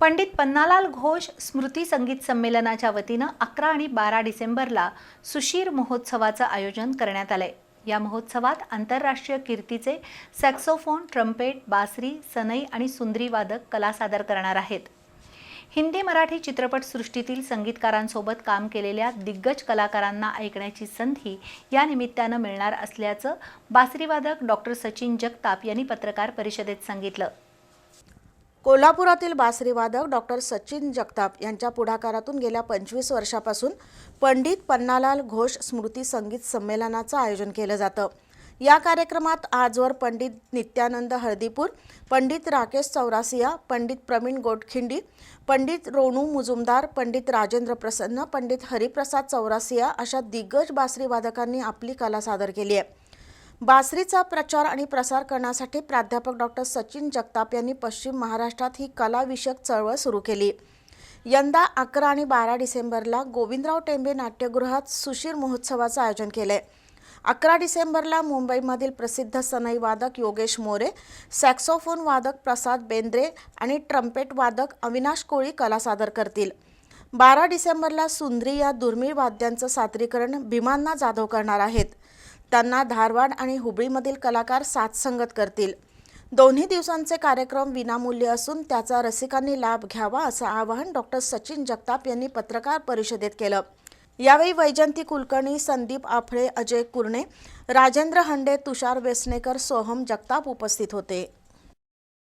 पंडित पन्नालाल घोष स्मृती संगीत संमेलनाच्या वतीनं अकरा आणि बारा डिसेंबरला सुशीर महोत्सवाचं आयोजन करण्यात आलंय. या महोत्सवात आंतरराष्ट्रीय कीर्तीचे सॅक्सोफोन ट्रम्पेट बासरी सनई आणि सुंदरी वादक कला सादर करणार आहेत. हिंदी मराठी चित्रपटसृष्टीतील संगीतकारांसोबत काम केलेल्या दिग्गज कलाकारांना ऐकण्याची संधी या निमित्तानं मिळणार असल्याचं बासरीवादक डॉक्टर सचिन जगताप यांनी पत्रकार परिषदेत सांगितलं. कोल्हापुरातील बासरीवादक डॉक्टर सचिन जगताप यांच्या पुढाकारातून गेल्या पंचवीस वर्षापासून पंडित पन्नालाल घोष स्मृती संगीत संमेलनाचं आयोजन केलं जातं. या कार्यक्रमात आजवर पंडित नित्यानंद हळदीपूर पंडित राकेश चौरासिया पंडित प्रवीण गोटखिंडी पंडित रोणू मुजुमदार पंडित राजेंद्र प्रसन्न पंडित हरिप्रसाद चौरासिया अशा दिग्गज बासरीवादकांनी आपली कला सादर केली आहे. बासरीचा प्रचार आणि प्रसार करण्यासाठी प्राध्यापक डॉक्टर सचिन जगताप यांनी पश्चिम महाराष्ट्रात ही कलाविषयक चळवळ सुरू केली. यंदा अकरा आणि बारा डिसेंबरला गोविंदराव टेंबे नाट्यगृहात सुशीर महोत्सवाचं आयोजन केलं आहे अकरा डिसेंबरला मुंबईमधील प्रसिद्ध सनई वादक योगेश मोरे सॅक्सोफोन वादक प्रसाद बेंद्रे आणि ट्रम्पेट वादक अविनाश कोळी कला सादर करतील. बारा डिसेंबरला सुंदरी या दुर्मिळ वाद्यांचं सादरीकरण भीमांना जाधव करणार आहेत. त्यांना धारवाड आणि हुबळीमधील कलाकार साथसंगत करतील. दोन्ही दिवसांचे कार्यक्रम विनामूल्य असून त्याचा रसिकांनी लाभ घ्यावा असं आवाहन डॉक्टर सचिन जगताप यांनी पत्रकार परिषदेत केलं. यावेळी वैजंती कुलकर्णी संदीप आफळे अजय कुरणे राजेंद्र हंडे तुषार वेसनेकर सोहम जगताप उपस्थित होते.